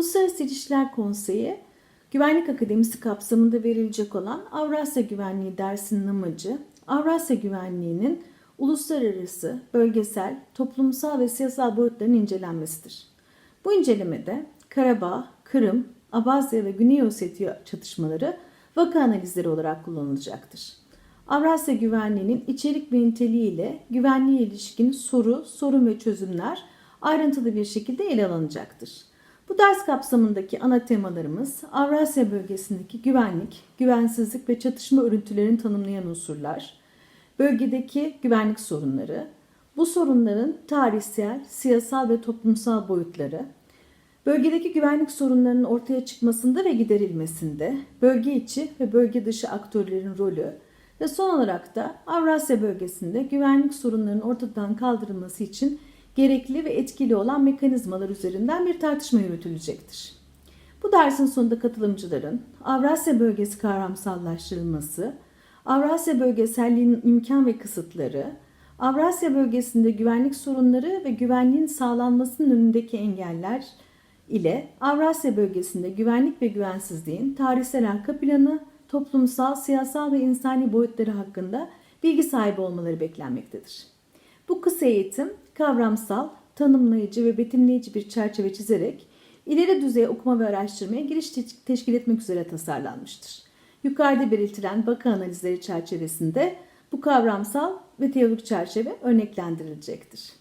Uluslararası İlişkiler Konseyi, Güvenlik Akademisi kapsamında verilecek olan Avrasya Güvenliği dersinin amacı, Avrasya Güvenliği'nin uluslararası, bölgesel, toplumsal ve siyasal boyutlarının incelenmesidir. Bu incelemede Karabağ, Kırım, Abazya ve Güney Ossetya çatışmaları vaka analizleri olarak kullanılacaktır. Avrasya Güvenliği'nin içerik ve niteliğiyle güvenliğe ilişkin soru, sorun ve çözümler ayrıntılı bir şekilde ele alınacaktır. Bu ders kapsamındaki ana temalarımız Avrasya bölgesindeki güvenlik, güvensizlik ve çatışma örüntülerini tanımlayan unsurlar, bölgedeki güvenlik sorunları, bu sorunların tarihsel, siyasal ve toplumsal boyutları, bölgedeki güvenlik sorunlarının ortaya çıkmasında ve giderilmesinde, bölge içi ve bölge dışı aktörlerin rolü ve son olarak da Avrasya bölgesinde güvenlik sorunlarının ortadan kaldırılması için gerekli ve etkili olan mekanizmalar üzerinden bir tartışma yürütülecektir. Bu dersin sonunda katılımcıların Avrasya bölgesi kavramsallaştırılması, Avrasya bölgeselliğinin imkan ve kısıtları, Avrasya bölgesinde güvenlik sorunları ve güvenliğin sağlanmasının önündeki engeller ile Avrasya bölgesinde güvenlik ve güvensizliğin tarihsel arka planı, toplumsal, siyasal ve insani boyutları hakkında bilgi sahibi olmaları beklenmektedir. Bu kısa eğitim kavramsal, tanımlayıcı ve betimleyici bir çerçeve çizerek ileri düzey okuma ve araştırmaya giriş te- teşkil etmek üzere tasarlanmıştır. Yukarıda belirtilen vaka analizleri çerçevesinde bu kavramsal ve teorik çerçeve örneklendirilecektir.